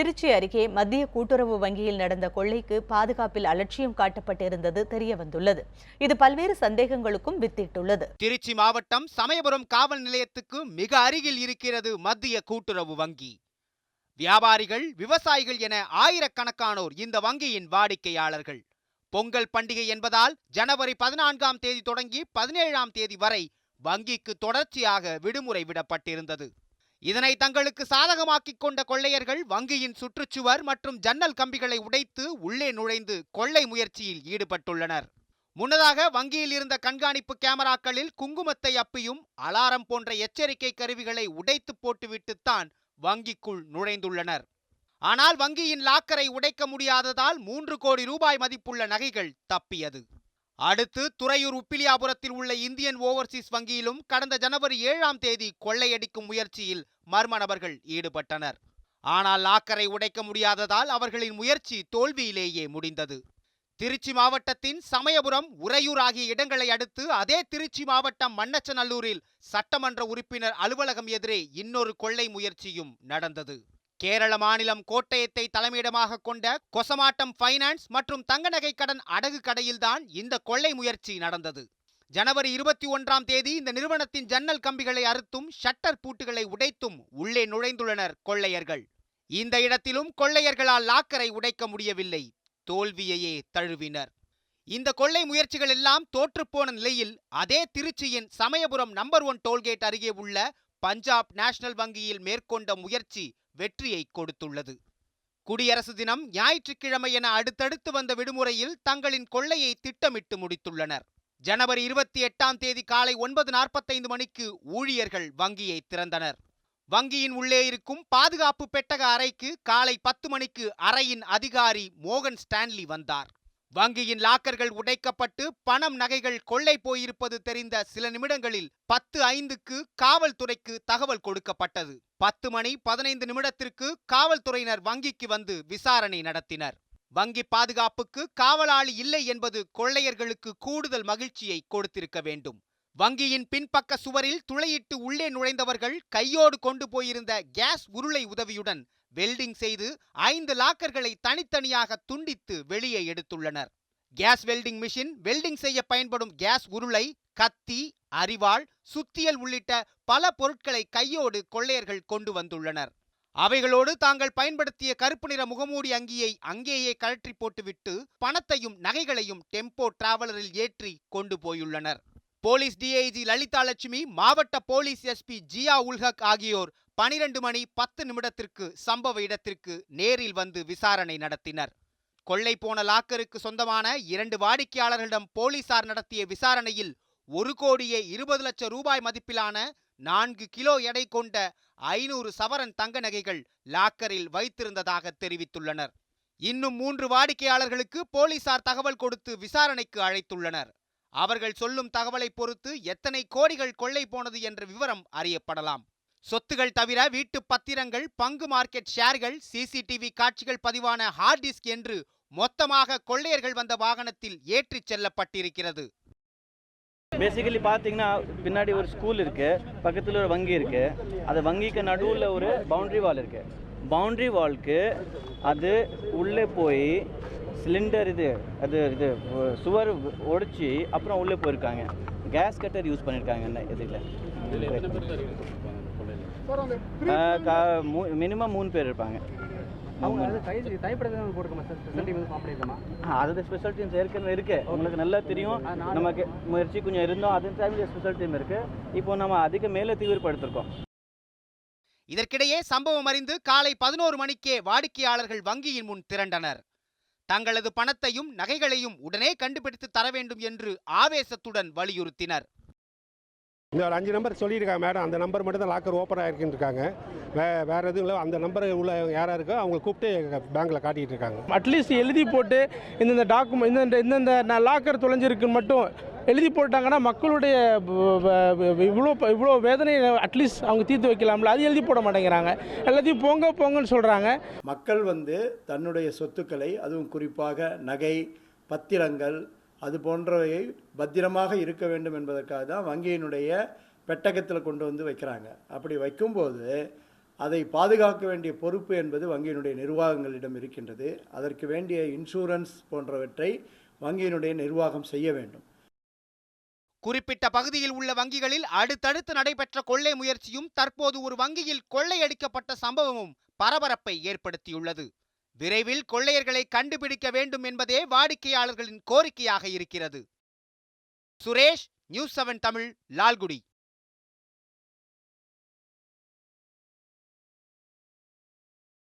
திருச்சி அருகே மத்திய கூட்டுறவு வங்கியில் நடந்த கொள்ளைக்கு பாதுகாப்பில் அலட்சியம் காட்டப்பட்டிருந்தது தெரியவந்துள்ளது. இது பல்வேறு சந்தேகங்களுக்கும் வித்திட்டுள்ளது. திருச்சி மாவட்டம் சமயபுரம் காவல் நிலையத்துக்கு மிக அருகில் இருக்கிறது மத்திய கூட்டுறவு வங்கி. வியாபாரிகள் விவசாயிகள் என ஆயிரக்கணக்கானோர் இந்த வங்கியின் வாடிக்கையாளர்கள். பொங்கல் பண்டிகை என்பதால் ஜனவரி பதினான்காம் தேதி தொடங்கி பதினேழாம் தேதி வரை வங்கிக்கு தொடர்ச்சியாக விடுமுறை விடப்பட்டிருந்தது. இதனை தங்களுக்கு சாதகமாக்கிக் கொண்ட கொள்ளையர்கள் வங்கியின் சுற்றுச்சுவர் மற்றும் ஜன்னல் கம்பிகளை உடைத்து உள்ளே நுழைந்து கொள்ளை முயற்சியில் ஈடுபட்டுள்ளனர். முன்னதாக வங்கியில் இருந்த கண்காணிப்பு கேமராக்களில் குங்குமத்தை அப்பியும் அலாரம் போன்ற எச்சரிக்கை கருவிகளை உடைத்து போட்டுவிட்டுத்தான் வங்கிக்குள் நுழைந்துள்ளனர். ஆனால் வங்கியின் லாக்கரை உடைக்க முடியாததால் மூன்று கோடி ரூபாய் மதிப்புள்ள நகைகள் தப்பியது. அடுத்து துறையூர் உப்பிலியாபுரத்தில் உள்ள இந்தியன் ஓவர்சீஸ் வங்கியிலும் கடந்த ஜனவரி ஏழாம் தேதி கொள்ளையடிக்கும் முயற்சியில் மர்ம நபர்கள் ஈடுபட்டனர். ஆனால் லாக்கரை உடைக்க முடியாததால் அவர்களின் முயற்சி தோல்வியிலேயே முடிந்தது. திருச்சி மாவட்டத்தின் சமயபுரம் உறையூர் ஆகிய இடங்களை அடுத்து அதே திருச்சி மாவட்டம் மன்னச்சநல்லூரில் சட்டமன்ற உறுப்பினர் அலுவலகம் எதிரே இன்னொரு கொள்ளை முயற்சியும் நடந்தது. கேரள மாநிலம் கோட்டயத்தை தலைமையிடமாக கொண்ட கொசமாட்டம் ஃபைனான்ஸ் மற்றும் தங்க நகை கடன் அடகு கடையில்தான் இந்த கொள்ளை முயற்சி நடந்தது. ஜனவரி இருபத்தி ஒன்றாம் தேதி இந்த நிறுவனத்தின் ஜன்னல் கம்பிகளை அறுத்தும் ஷட்டர் பூட்டுகளை உடைத்தும் உள்ளே நுழைந்துள்ளனர் கொள்ளையர்கள். இந்த இடத்திலும் கொள்ளையர்களால் லாக்கரை உடைக்க முடியவில்லை. தோல்வியையே தழுவினர். இந்த கொள்ளை முயற்சிகள் எல்லாம் தோற்றுப்போன நிலையில் அதே திருச்சியின் Samayapuram number one toll gate அருகே உள்ள பஞ்சாப் நேஷனல் வங்கியில் மேற்கொண்ட முயற்சி வெற்றியை கொடுத்துள்ளது. குடியரசு தினம் ஞாயிற்றுக்கிழமை என அடுத்தடுத்து வந்த விடுமுறையில் தங்களின் கொள்ளையை திட்டமிட்டு முடித்துள்ளனர். ஜனவரி இருபத்தி எட்டாம் தேதி காலை ஒன்பது நாற்பத்தைந்து மணிக்கு ஊழியர்கள் வங்கியை திறந்தனர். வங்கியின் உள்ளே இருக்கும் பாதுகாப்பு பெட்டக அறைக்கு காலை பத்து மணிக்கு அறையின் அதிகாரி மோகன் ஸ்டான்லி வந்தார். வங்கியின் லாக்கர்கள் உடைக்கப்பட்டு பணம் நகைகள் கொள்ளை போயிருப்பது தெரிந்த சில நிமிடங்களில் பத்து ஐந்துக்கு காவல்துறைக்கு தகவல் கொடுக்கப்பட்டது. பத்து மணி பதினைந்து நிமிடத்திற்கு காவல்துறையினர் வங்கிக்கு வந்து விசாரணை நடத்தினர். வங்கி பாதுகாப்புக்கு காவலாளி இல்லை என்பது கொள்ளையர்களுக்கு கூடுதல் மகிழ்ச்சியை கொடுத்திருக்க வேண்டும். வங்கியின் பின்பக்க சுவரில் துளையிட்டு உள்ளே நுழைந்தவர்கள் கையோடு கொண்டு போயிருந்த கேஸ் உருளை உதவியுடன் வெல்டிங் செய்து ஐந்து லாக்கர்களை தனித்தனியாக துண்டித்து வெளியே எடுத்துள்ளனர். கேஸ் வெல்டிங் மிஷின் வெல்டிங் செய்ய பயன்படும் கேஸ் உருளை கத்தி அரிவாள் சுத்தியல் உள்ளிட்ட பல பொருட்களை கையோடு கொள்ளையர்கள் கொண்டு வந்துள்ளனர். அவைகளோடு தாங்கள் பயன்படுத்திய கருப்பு நிற முகமூடி அங்கியை அங்கேயே கழற்றி போட்டுவிட்டு பணத்தையும் நகைகளையும் டெம்போ டிராவலரில் ஏற்றி கொண்டு போயுள்ளனர். போலீஸ் டிஐஜி லலிதா லட்சுமி மாவட்ட போலீஸ் எஸ்பி ஜியா உல்ஹக் ஆகியோர் பனிரெண்டு மணி பத்து நிமிடத்திற்கு சம்பவ இடத்திற்கு நேரில் வந்து விசாரணை நடத்தினர். கொள்ளை போன லாக்கருக்கு சொந்தமான இரண்டு வாடிக்கையாளர்களிடம் போலீசார் நடத்திய விசாரணையில் ஒரு கோடியே இருபது லட்சம் ரூபாய் மதிப்பிலான நான்கு கிலோ எடை கொண்ட ஐநூறு சவரன் தங்க நகைகள் லாக்கரில் வைத்திருந்ததாக தெரிவித்துள்ளனர். இன்னும் மூன்று வாடிக்கையாளர்களுக்கு போலீசார் தகவல் கொடுத்து விசாரணைக்கு அழைத்துள்ளனர். அவர்கள் சொல்லும் தகவலை பொறுத்து எத்தனை கோடிகள் கொள்ளை போனது என்ற விவரம் அறியப்படலாம். சொத்துகள் தவிர வீட்டு பத்திரங்கள் பங்கு மார்க்கெட் ஷேர்கள் சிசிடிவி காட்சிகள் பதிவான ஹார்ட் டிஸ்க் என்று மொத்தமாக கொள்ளையர்கள் வந்த வாகனத்தில் ஏற்றிச் செல்லப்பட்டிருக்கிறது. பேசிக்கலி பார்த்தீங்கன்னா பின்னாடி ஒரு ஸ்கூல் இருக்குது பக்கத்தில் ஒரு வங்கி இருக்குது அது வங்கிக்கு நடுவில் ஒரு பவுண்ட்ரி வால் இருக்குது பவுண்ட்ரி வால்க்கு அது உள்ளே போய் சிலிண்டர் இது அது இது சுவர் உடைச்சி அப்புறம் உள்ளே போயிருக்காங்க. கேஸ் கட்டர் யூஸ் பண்ணியிருக்காங்க என்ன இதில் மினிமம் மூணு பேர் இருப்பாங்க. அவங்க அது ஸ்பெஷல் டீம்ஸ் ஏற்கனவே இருக்கு. உங்களுக்கு நல்லா தெரியும். நமக்கு முயற்சி கொஞ்சம் இருந்தோம். அதே டைமில் ஸ்பெஷல் டீம் இருக்கு. இப்போ நம்ம அதிக மேலே தீவிரப்படுத்திருக்கோம். இதற்கிடையே சம்பவம் அறிந்து காலை பதினோரு மணிக்கே வாடிக்கையாளர்கள் வங்கியின் முன் திரண்டனர். தங்களது பணத்தையும் நகைகளையும் உடனே கண்டுபிடித்து தர வேண்டும் என்று ஆவேசத்துடன் வலியுறுத்தினர். இந்த ஒரு அஞ்சு நம்பர் சொல்லியிருக்காங்க மேடம். அந்த நம்பர் மட்டும் தான் லாக்கர் ஓப்பன் ஆகிருக்குன்னு இருக்காங்க வே வேறு எதுவும் இல்லை. அந்த நம்பர் உள்ள யாராக இருக்கோ அவங்க கூப்பிட்டு பேங்க்கில் காட்டிகிட்டு இருக்காங்க. அட்லீஸ்ட் எழுதி போட்டு இந்தந்த டாக்குமெண்ட் இந்தந்த இந்தந்த லாக்கர் தொலைஞ்சிருக்குன்னு மட்டும் எழுதி போட்டாங்கன்னா மக்களுடைய இவ்வளோ இவ்வளோ வேதனை அட்லீஸ்ட் அவங்க தீர்த்து வைக்கலாம்ல. அது எழுதி போட மாட்டேங்கிறாங்க. எல்லாத்தையும் போங்க போங்கன்னு சொல்கிறாங்க மக்கள் வந்து தன்னுடைய சொத்துக்களை அதுவும் குறிப்பாக நகை பத்திரங்கள் அது போன்றவை பத்திரமாக இருக்க வேண்டும் என்பதற்காக தான் வங்கியினுடைய பெட்டகத்தில் கொண்டு வந்து வைக்கிறாங்க. அப்படி வைக்கும்போது அதை பாதுகாக்க வேண்டிய பொறுப்பு என்பது வங்கியினுடைய நிர்வாகங்களிடம் இருக்கின்றது. அதற்கு வேண்டிய இன்சூரன்ஸ் போன்றவற்றை வங்கியினுடைய நிர்வாகம் செய்ய வேண்டும். குறிப்பிட்ட பகுதியில் உள்ள வங்கிகளில் அடுத்தடுத்து நடைபெற்ற கொள்ளை முயற்சியும் தற்போது ஒரு வங்கியில் கொள்ளையடிக்கப்பட்ட சம்பவமும் பரபரப்பை ஏற்படுத்தியுள்ளது. விரைவில் கொள்ளையர்களை கண்டுபிடிக்க வேண்டும் என்பதே வாடிக்கையாளர்களின் கோரிக்கையாக இருக்கிறது. Suresh news seven Tamil Lalgudi.